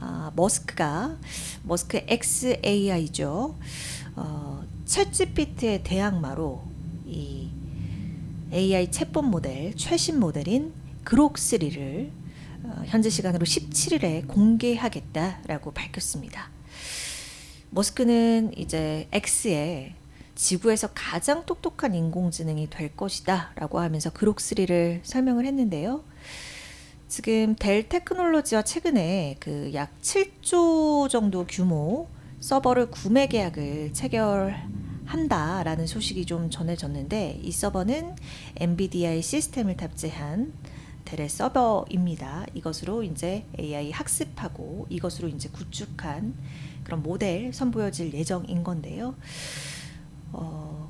아, 머스크가 머스크 XAI죠. 어, 챗GPT의 대항마로 이 AI 챗봇 모델 최신 모델인 그록 3를 어, 현재 시간으로 17일에 공개하겠다라고 밝혔습니다. 머스크는 이제 X에 지구에서 가장 똑똑한 인공지능이 될 것이다 라고 하면서 그록 3를 설명을 했는데요. 지금 델 테크놀로지와 최근에 그 약 7조 정도 규모 서버를 구매 계약을 체결한다라는 소식이 좀 전해졌는데 이 서버는 엔비디아의 시스템을 탑재한 델의 서버입니다. 이것으로 이제 AI 학습하고 이것으로 이제 구축한 그런 모델 선보여질 예정인 건데요. 어,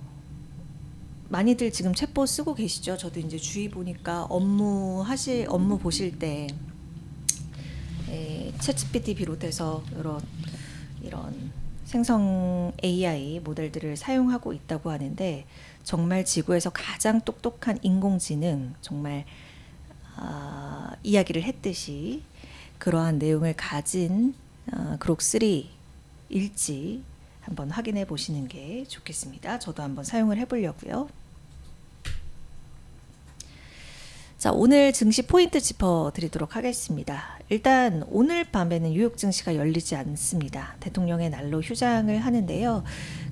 많이들 지금 챗봇 쓰고 계시죠? 저도 이제 주위 보니까 업무 하실 업무 보실 때 에, 챗GPT 비롯해서 이런 이런 생성 AI 모델들을 사용하고 있다고 하는데 정말 지구에서 가장 똑똑한 인공지능 정말 아, 이야기를 했듯이 그러한 내용을 가진 어, 그록 3일지 한번 확인해 보시는 게 좋겠습니다. 저도 한번 사용을 해보려고요. 자, 오늘 증시 포인트 짚어 드리도록 하겠습니다. 일단 오늘 밤에는 뉴욕 증시가 열리지 않습니다. 대통령의 날로 휴장을 하는데요.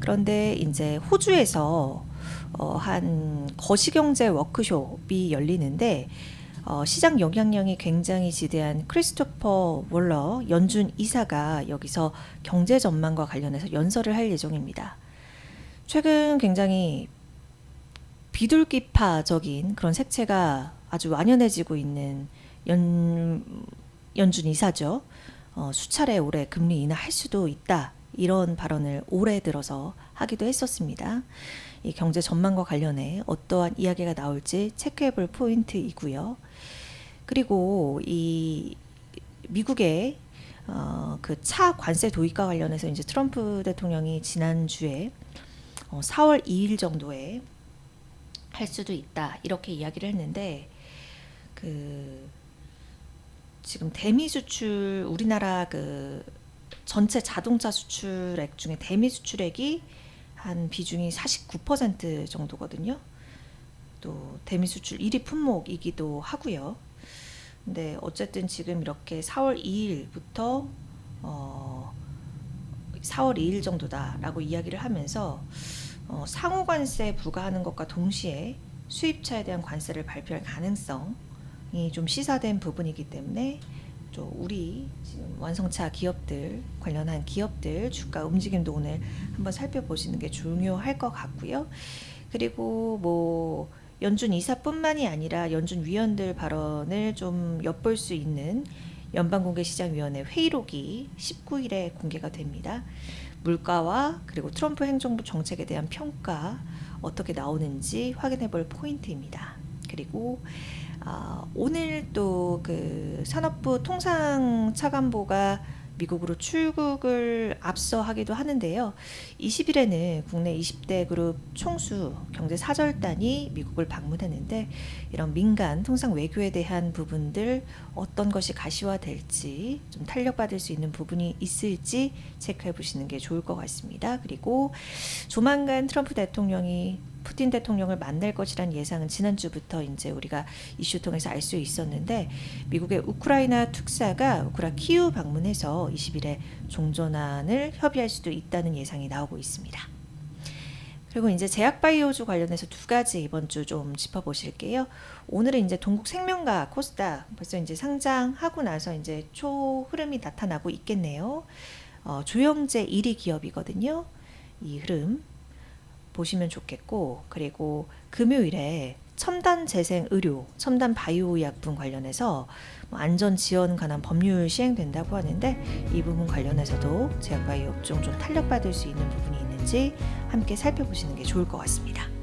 그런데 이제 호주에서 어, 한 거시경제 워크숍이 열리는데 어, 시장 영향력이 굉장히 지대한 크리스토퍼 월러 연준 이사가 여기서 경제 전망과 관련해서 연설을 할 예정입니다. 최근 굉장히 비둘기파적인 그런 색채가 아주 완연해지고 있는 연, 연준 이사죠. 어, 수차례 올해 금리 인하할 수도 있다. 이런 발언을 올해 들어서 하기도 했었습니다. 이 경제 전망과 관련해 어떠한 이야기가 나올지 체크해 볼 포인트이고요. 그리고 이 미국의 어, 그 차 관세 도입과 관련해서 이제 트럼프 대통령이 지난주에 어, 4월 2일 정도에 할 수도 있다 이렇게 이야기를 했는데 그 지금 대미 수출 우리나라 그 전체 자동차 수출액 중에 대미 수출액이 한 비중이 49% 정도거든요. 또 대미 수출 1위 품목이기도 하고요. 근데 어쨌든 지금 이렇게 4월 2일부터 어 4월 2일 정도다라고 이야기를 하면서 어, 상호 관세 부과하는 것과 동시에 수입차에 대한 관세를 발표할 가능성이 좀 시사된 부분이기 때문에 또 우리 지금 완성차 기업들 관련한 기업들 주가 움직임도 오늘 한번 살펴보시는 게 중요할 것 같고요. 그리고 뭐 연준 이사뿐만이 아니라 연준 위원들 발언을 좀 엿볼 수 있는 연방공개시장위원회 회의록이 19일에 공개가 됩니다. 물가와 그리고 트럼프 행정부 정책에 대한 평가 어떻게 나오는지 확인해 볼 포인트입니다. 그리고 아, 오늘 또 그 산업부 통상 차관보가 미국으로 출국을 앞서 하기도 하는데요. 20일에는 국내 20대 그룹 총수 경제 사절단이 미국을 방문했는데 이런 민간 통상 외교에 대한 부분들 어떤 것이 가시화될지 좀 탄력받을 수 있는 부분이 있을지 체크해 보시는 게 좋을 것 같습니다. 그리고 조만간 트럼프 대통령이 푸틴 대통령을 만날 것이란 예상은 지난주부터 이제 우리가 이슈 통해서 알 수 있었는데 미국의 우크라이나 특사가 우크라 키우 방문해서 20일에 종전안을 협의할 수도 있다는 예상이 나오고 있습니다. 그리고 이제 제약바이오주 관련해서 두 가지 이번 주 좀 짚어보실게요. 오늘은 이제 동국 생명과 코스닥 벌써 이제 상장하고 나서 이제 초 흐름이 나타나고 있겠네요. 어, 조영제 1위 기업이거든요. 이 흐름 보시면 좋겠고 그리고 금요일에 첨단 재생 의료, 첨단 바이오 약품 관련해서 뭐 안전 지원 관한 법률 시행된다고 하는데 이 부분 관련해서도 제약바이오 업종 좀 탄력받을 수 있는 부분이 있는지 함께 살펴보시는 게 좋을 것 같습니다.